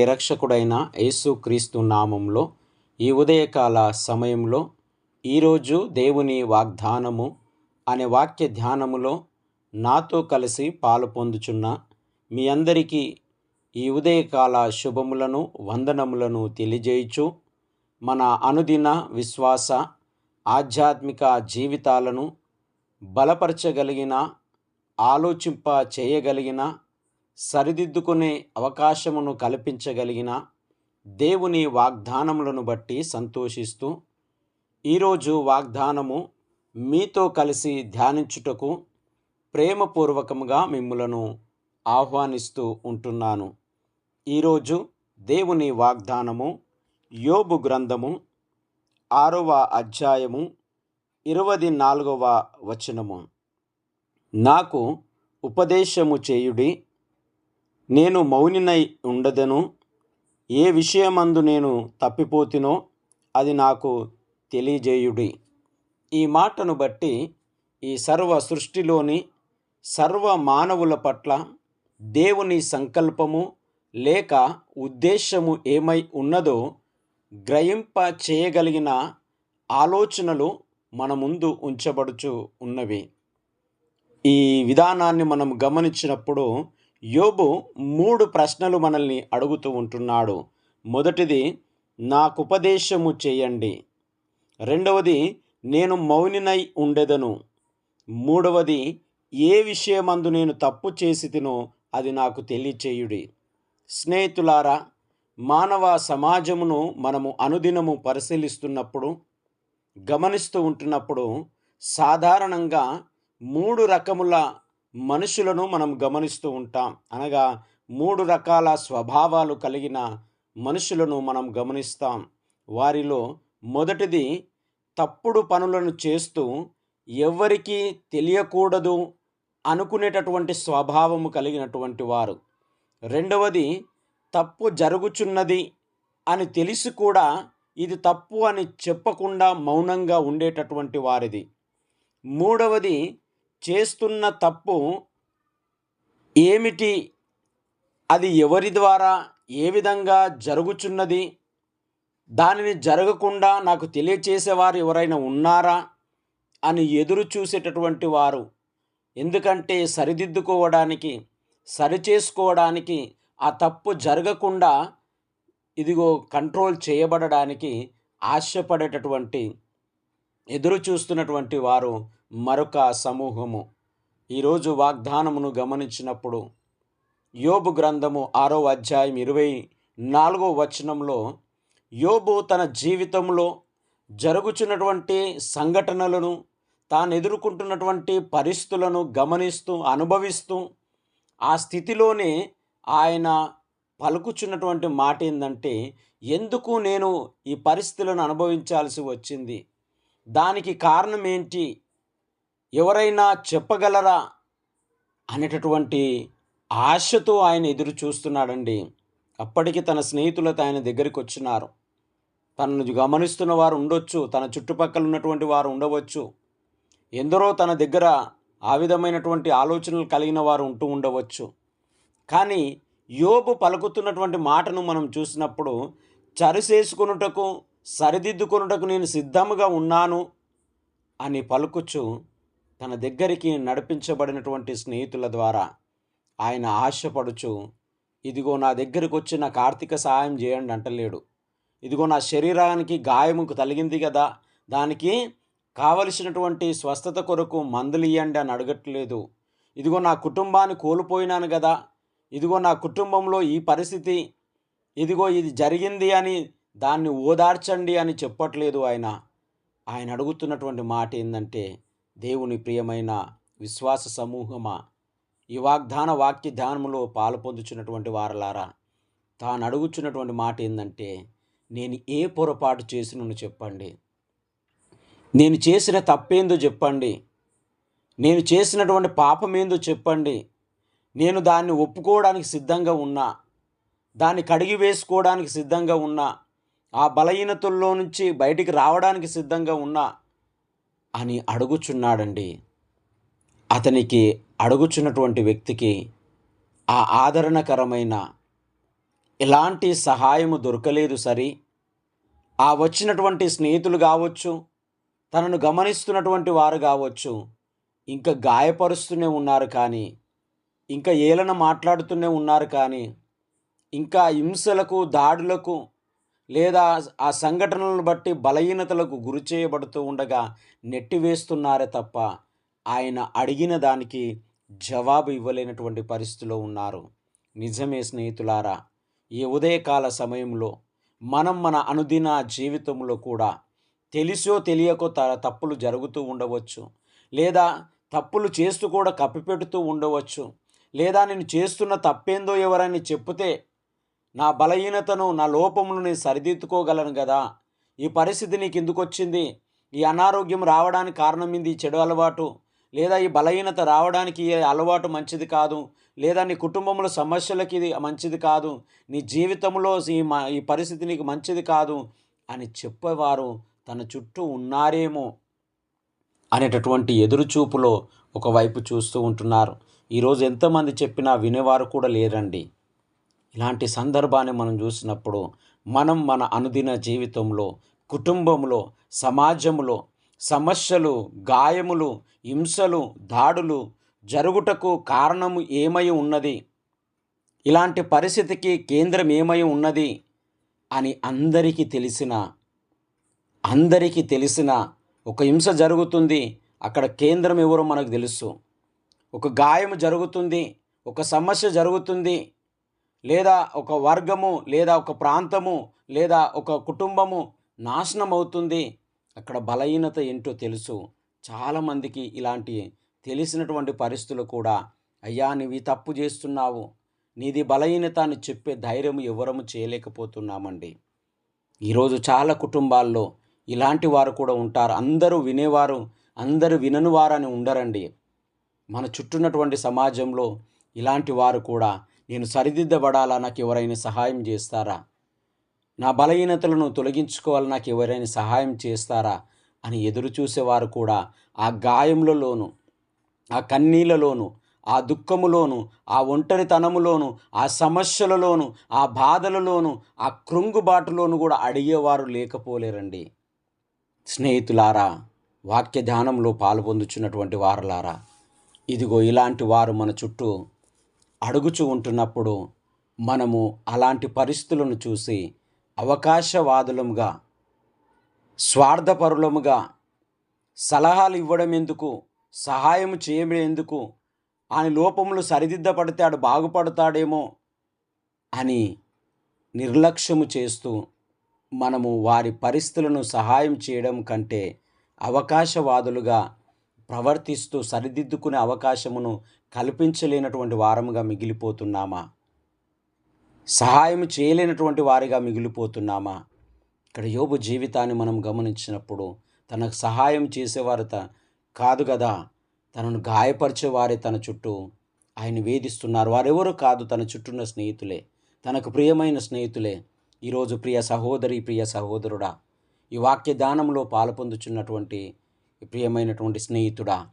ప్రియరక్షకుడైన యేసుక్రీస్తు నామంలో ఈ ఉదయకాల సమయంలో ఈరోజు దేవుని వాగ్దానము అనే వాక్య ధ్యానములో నాతో కలిసి పాలు పొందుచున్న మీ అందరికీ ఈ ఉదయకాల శుభములను వందనములను తెలియజేయుచు మన అనుదిన విశ్వాస ఆధ్యాత్మిక జీవితాలను బలపరచగలిగిన ఆలోచింప చేయగలిగిన సరిదిద్దుకునే అవకాశమును కల్పించగలిగిన దేవుని వాగ్దానములను బట్టి సంతోషిస్తూ ఈరోజు వాగ్దానము మీతో కలిసి ధ్యానించుటకు ప్రేమపూర్వకముగా మిమ్ములను ఆహ్వానిస్తూ ఉంటున్నాను. ఈరోజు దేవుని వాగ్దానము యోబు గ్రంథము ఆరవ అధ్యాయము ఇరవై నాలుగవ వచనము. నాకు ఉపదేశము చేయుడి నేను మౌనినై ఉండదను. ఏ విషయమందు నేను తప్పిపోతినో అది నాకు తెలియజేయుడి. ఈ మాటను బట్టి ఈ సర్వ సృష్టిలోని సర్వ మానవుల పట్ల దేవుని సంకల్పము లేక ఉద్దేశము ఏమై ఉన్నదో గ్రహింప చేయగలిగిన ఆలోచనలు మన ముందు ఉంచబడుచు ఉన్నవి. ఈ విధానాన్ని మనం గమనించినప్పుడు యోబు మూడు ప్రశ్నలు మనల్ని అడుగుతూ ఉంటున్నాడు. మొదటిది నాకు ఉపదేశము చేయండి. రెండవది నేను మౌనినై ఉండెదను. మూడవది ఏ విషయమందు నేను తప్పు చేసి తినో అది నాకు తెలియచేయుడి. స్నేహితులారా మానవ సమాజమును మనము అనుదినము పరిశీలిస్తున్నప్పుడు గమనిస్తూ ఉంటున్నప్పుడు సాధారణంగా మూడు రకముల మనుషులను మనం గమనిస్తూ ఉంటాం. అనగా మూడు రకాల స్వభావాలు కలిగిన మనుషులను మనం గమనిస్తాం. వారిలో మొదటిది తప్పుడు పనులను చేస్తూ ఎవరికీ తెలియకూడదు అనుకునేటటువంటి స్వభావము కలిగినటువంటి వారు. రెండవది తప్పు జరుగుచున్నది అని తెలిసి కూడా ఇది తప్పు అని చెప్పకుండా మౌనంగా ఉండేటటువంటి వారిది. మూడవది చేస్తున్న తప్పు ఏమిటి? అది ఎవరి ద్వారా? ఏ విధంగా జరుగుచున్నది? దానిని జరగకుండా నాకు తెలియచేసేవారు ఎవరైనా ఉన్నారా? అని ఎదురు చూసేటటువంటి వారు ఎందుకంటే సరిదిద్దుకోవడానికి సరిచేసుకోవడానికి ఆ తప్పు జరగకుండా ఇదిగో కంట్రోల్ చేయబడడానికి ఆశపడేటటువంటి ఎదురు చూస్తున్నటువంటి వారు మరొక సమూహము. ఈరోజు వాగ్దానమును గమనించినప్పుడు యోబు గ్రంథము ఆరో అధ్యాయం ఇరవై నాలుగో వచనంలో యోబు తన జీవితంలో జరుగుచున్నటువంటి సంఘటనలను తాను ఎదుర్కొంటున్నటువంటి పరిస్థితులను గమనిస్తూ అనుభవిస్తూ ఆ స్థితిలోనే ఆయన పలుకుచున్నటువంటి మాట ఏంటంటే ఎందుకు నేను ఈ పరిస్థితులను అనుభవించాల్సి వచ్చింది? దానికి కారణం ఏంటి? ఎవరైనా చెప్పగలరా అనేటటువంటి ఆశతో ఆయన ఎదురు చూస్తున్నాడండి. అప్పటికి తన స్నేహితులతో ఆయన దగ్గరికి వచ్చినారు. తనను గమనిస్తున్న వారు ఉండొచ్చు తన చుట్టుపక్కల ఉన్నటువంటి వారు ఉండవచ్చు. ఎందరో తన దగ్గర ఆ విధమైనటువంటి ఆలోచనలు కలిగిన వారు ఉంటూ ఉండవచ్చు. కానీ యోబు పలుకుతున్నటువంటి మాటను మనం చూసినప్పుడు చరిసేసుకొనుటకు సరిదిద్దుకొనుటకు నేను సిద్ధముగా ఉన్నాను అని పలుకుచు తన దగ్గరికి నడిపించబడినటువంటి స్నేహితుల ద్వారా ఆయన ఆశపడుచు ఇదిగో నా దగ్గరికి వచ్చి నాకు ఆర్థిక సహాయం చేయండి అంటలేడు. ఇదిగో నా శరీరానికి గాయముకు తలిగింది కదా దానికి కావలసినటువంటి స్వస్థత కొరకు మందులు ఇవ్వండి అని అడగట్లేదు. ఇదిగో నా కుటుంబాన్ని కోల్పోయినాను కదా ఇదిగో నా కుటుంబంలో ఈ పరిస్థితి ఇదిగో ఇది జరిగింది అని దాన్ని ఓదార్చండి అని చెప్పట్లేదు ఆయన. ఆయన అడుగుతున్నటువంటి మాట ఏంటంటే దేవుని ప్రియమైన విశ్వాస సమూహమా ఈ వాగ్దాన వాక్య ధ్యానములో పాలు పొందుచున్నటువంటి వారలారా తాను అడుగుచున్నటువంటి మాట ఏంటంటే నేను ఏ పొరపాటు చేసినను చెప్పండి. నేను చేసిన తప్పేందో చెప్పండి. నేను చేసినటువంటి పాపం ఏందో చెప్పండి. నేను దాన్ని ఒప్పుకోవడానికి సిద్ధంగా ఉన్నా దాన్ని కడిగి వేసుకోవడానికి సిద్ధంగా ఉన్నా ఆ బలహీనతల్లో నుంచి బయటికి రావడానికి సిద్ధంగా ఉన్నా అని అడుగుచున్నాడండి. అతనికి అడుగుచున్నటువంటి వ్యక్తికి ఆ ఆదరణకరమైన ఎలాంటి సహాయము దొరకలేదు సరి. ఆ వచ్చినటువంటి స్నేహితులు కావచ్చు తనను గమనిస్తున్నటువంటి వారు కావచ్చు ఇంకా గాయపరుస్తూనే ఉన్నారు కానీ ఇంకా ఏలన మాట్లాడుతూనే ఉన్నారు కానీ ఇంకా హింసలకు దాడులకు లేదా ఆ సంఘటనలను బట్టి బలహీనతలకు గురి చేయబడుతూ ఉండగా నెట్టివేస్తున్నారే తప్ప ఆయన అడిగిన దానికి జవాబు ఇవ్వలేనటువంటి పరిస్థితిలో ఉన్నారు. నిజమే స్నేహితులారా ఈ ఉదయకాల సమయంలో మనం మన అనుదిన జీవితంలో కూడా తెలిసో తెలియకో త తప్పులు జరుగుతూ ఉండవచ్చు. లేదా తప్పులు చేస్తూ కూడా కప్పిపెడుతూ ఉండవచ్చు. లేదా నేను చేస్తున్న తప్పేందో ఎవరైనా చెప్తే నా బలహీనతను నా లోపమును నేను సరిదిద్దుకోగలను కదా ఈ పరిస్థితి నీకు ఎందుకు వచ్చింది ఈ అనారోగ్యం రావడానికి కారణం ఇది చెడు అలవాటు? లేదా ఈ బలహీనత రావడానికి ఈ అలవాటు మంచిది కాదు? లేదా నీ కుటుంబంలో సమస్యలకి ఇది మంచిది కాదు? నీ జీవితంలో ఈ మ- ఈ పరిస్థితి నీకు మంచిది కాదు? అని చెప్పేవారు తన చుట్టూ ఉన్నారేమో అనేటటువంటి ఎదురుచూపులో ఒకవైపు చూస్తూ ఉంటున్నారు. ఈరోజు ఎంతమంది చెప్పినా వినేవారు కూడా లేరండి. ఇలాంటి సందర్భాన్ని మనం చూసినప్పుడు మనం మన అనుదిన జీవితంలో కుటుంబంలో సమాజంలో సమస్యలు గాయములు హింసలు దాడులు జరుగుటకు కారణము ఏమై ఉన్నది? ఇలాంటి పరిస్థితికి కేంద్రం ఏమై ఉన్నది? అని అందరికీ తెలిసిన అందరికీ తెలిసిన ఒక హింస జరుగుతుంది. అక్కడ కేంద్రం ఎవరో మనకు తెలుసు. ఒక గాయం జరుగుతుంది ఒక సమస్య జరుగుతుంది. లేదా ఒక వర్గము లేదా ఒక ప్రాంతము లేదా ఒక కుటుంబము నాశనం అవుతుంది అక్కడ బలహీనత ఏంటో తెలుసు. చాలామందికి ఇలాంటి తెలిసినటువంటి పరిస్థితులు కూడా అయ్యా నీవి తప్పు చేస్తున్నావు. నీది బలహీనత అని చెప్పే ధైర్యం ఎవరము చేయలేకపోతున్నామండి. ఈరోజు చాలా కుటుంబాల్లో ఇలాంటి వారు కూడా ఉంటారు. అందరూ వినేవారు అందరూ వినని వారని ఉండరండి. మన చుట్టూన్నటువంటి సమాజంలో ఇలాంటి వారు కూడా నేను సరిదిద్దబడాలా? నాకు ఎవరైనా సహాయం చేస్తారా? నా బలహీనతలను తొలగించుకోవాలి? నాకు ఎవరైనా సహాయం చేస్తారా? అని ఎదురు చూసేవారు కూడా ఆ గాయములలోను ఆ కన్నీళ్ళలోను ఆ దుఃఖములోను ఆ ఒంటరితనములోను ఆ సమస్యలలోను ఆ బాధలలోను ఆ కృంగుబాటులోను కూడా అడిగేవారు లేకపోలేరండి. స్నేహితులారా వాక్య ధ్యానంలో పాల్పొందుచున్నటువంటి వారులారా ఇదిగో ఇలాంటి వారు మన చుట్టూ అడుగుచూ ఉంటున్నప్పుడు మనము అలాంటి పరిస్థితులను చూసి అవకాశవాదులముగా స్వార్థపరులముగా సలహాలు ఇవ్వడం ఎందుకు సహాయం చేయడం ఎందుకు ఆయన లోపములు సరిదిద్దపడితే ఆడు బాగుపడతాడేమో అని నిర్లక్ష్యము చేస్తూ మనము వారి పరిస్థితులను సహాయం చేయడం కంటే అవకాశవాదులుగా ప్రవర్తిస్తూ సరిదిద్దుకునే అవకాశమును కల్పించలేనటువంటి వారముగా మిగిలిపోతున్నామా? సహాయం చేయలేనటువంటి వారిగా మిగిలిపోతున్నామా? ఇక్కడ యోబు జీవితాన్ని మనం గమనించినప్పుడు తనకు సహాయం చేసేవారు త కాదు కదా? తనను గాయపరిచేవారే తన చుట్టూ ఆయన వేధిస్తున్నారు. వారెవరు కాదు తన చుట్టూన్న స్నేహితులే. తనకు ప్రియమైన స్నేహితులే. ఈరోజు ప్రియ సహోదరి ప్రియ సహోదరుడా ఈ వాక్య దానంలో పాల్పొందుచున్నటువంటి ప్రియమైనటువంటి స్నేహితుడా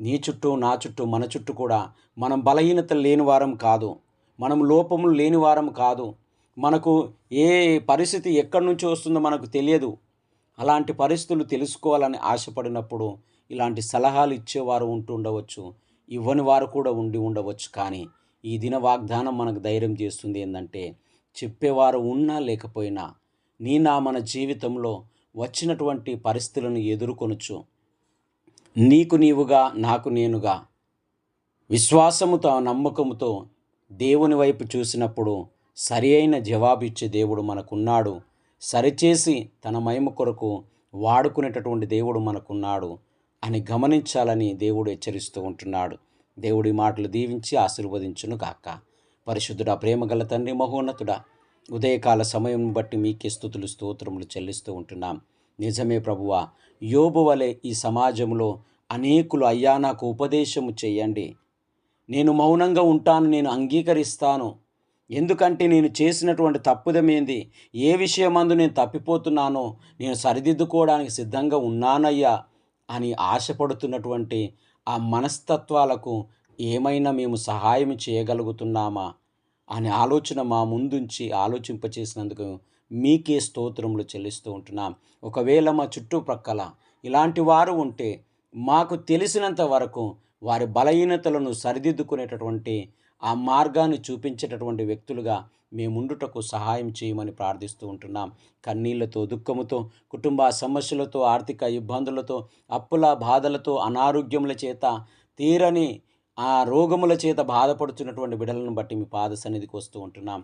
నీ చుట్టూ నా చుట్టూ మన చుట్టూ కూడా మనం బలహీనత లేని వారం కాదు. మనం లోపములు లేని వారం కాదు. మనకు ఏ పరిస్థితి ఎక్కడి నుంచి వస్తుందో మనకు తెలియదు. అలాంటి పరిస్థితులు తెలుసుకోవాలని ఆశపడినప్పుడు ఇలాంటి సలహాలు ఇచ్చేవారు ఉంటూ ఉండవచ్చు. ఇవ్వని వారు కూడా ఉండి ఉండవచ్చు. కానీ ఈ దిన వాగ్దానం మనకు ధైర్యం చేస్తుంది ఏంటంటే చెప్పేవారు ఉన్నా లేకపోయినా నీ నా మన జీవితంలో వచ్చినటువంటి పరిస్థితులను ఎదుర్కొనొచ్చు. నీకు నీవుగా నాకు నేనుగా. విశ్వాసముతో నమ్మకముతో దేవుని వైపు చూసినప్పుడు సరి అయిన జవాబు ఇచ్చే దేవుడు మనకున్నాడు. సరిచేసి తన మహిమ కొరకు వాడుకునేటటువంటి దేవుడు మనకున్నాడు అని గమనించాలని దేవుడు హెచ్చరిస్తూ ఉంటున్నాడు. దేవుడి మాటలు దీవించి ఆశీర్వదించును గాక. పరిశుద్ధుడా ప్రేమగల తండ్రి మహోన్నతుడా ఉదయకాల సమయం బట్టి మీకే స్థుతులు స్తోత్రములు చెల్లిస్తూ ఉంటున్నాం. నిజమే ప్రభువా యోబు వలె ఈ సమాజంలో అనేకులు అయ్యా నాకు ఉపదేశము చేయండి. నేను మౌనంగా ఉంటాను నేను అంగీకరిస్తాను. ఎందుకంటే నేను చేసినటువంటి తప్పుదమేంది? ఏ విషయమందు నేను తప్పిపోతున్నానో నేను సరిదిద్దుకోవడానికి సిద్ధంగా ఉన్నానయ్యా అని ఆశపడుతున్నటువంటి ఆ మనస్తత్వాలకు ఏమైనా మేము సహాయం చేయగలుగుతున్నామా? అనే ఆలోచన మా ముందుంచి ఆలోచింపచేసినందుకు మీకే స్తోత్రములు చెల్లిస్తూ ఉంటున్నాం. ఒకవేళ మా చుట్టుప్రక్కల ఇలాంటి వారు ఉంటే మాకు తెలిసినంత వరకు వారి బలహీనతలను సరిదిద్దుకునేటటువంటి ఆ మార్గాన్ని చూపించేటటువంటి వ్యక్తులుగా మేముండుటకు సహాయం చేయమని ప్రార్థిస్తూ ఉంటున్నాం. కన్నీళ్ళతో దుఃఖముతో కుటుంబ సమస్యలతో ఆర్థిక ఇబ్బందులతో అప్పుల బాధలతో అనారోగ్యముల చేత తీరని ఆ రోగముల చేత బాధపడుతున్నటువంటి బిడలను బట్టి మీ పాద సన్నిధికి వస్తూ ఉంటున్నాం.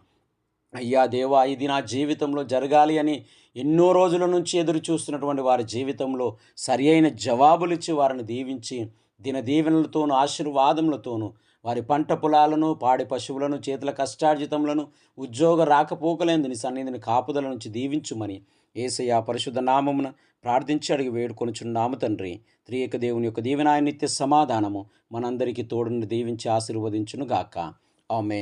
అయ్యా దేవా ఇది నా జీవితంలో జరగాలి అని ఎన్నో రోజుల నుంచి ఎదురు చూస్తున్నటువంటి వారి జీవితంలో సరి అయిన జవాబులు ఇచ్చి వారిని దీవించి దిన దీవెనలతోనూ ఆశీర్వాదములతోనూ వారి పంట పొలాలను పాడి పశువులను చేతుల కష్టార్జితములను ఉద్యోగ రాకపోకలేందు నీ సన్నిధిని కాపుదల నుంచి దీవించుమని ఏసయ్య పరిశుద్ధ నామమున ప్రార్థించి అడిగి వేడుకొనుచున్నాము తండ్రి త్రియక దేవుని యొక్క దీవెనాయ నిత్య సమాధానము మనందరికీ తోడుని దీవించి ఆశీర్వదించును గాక ఆమె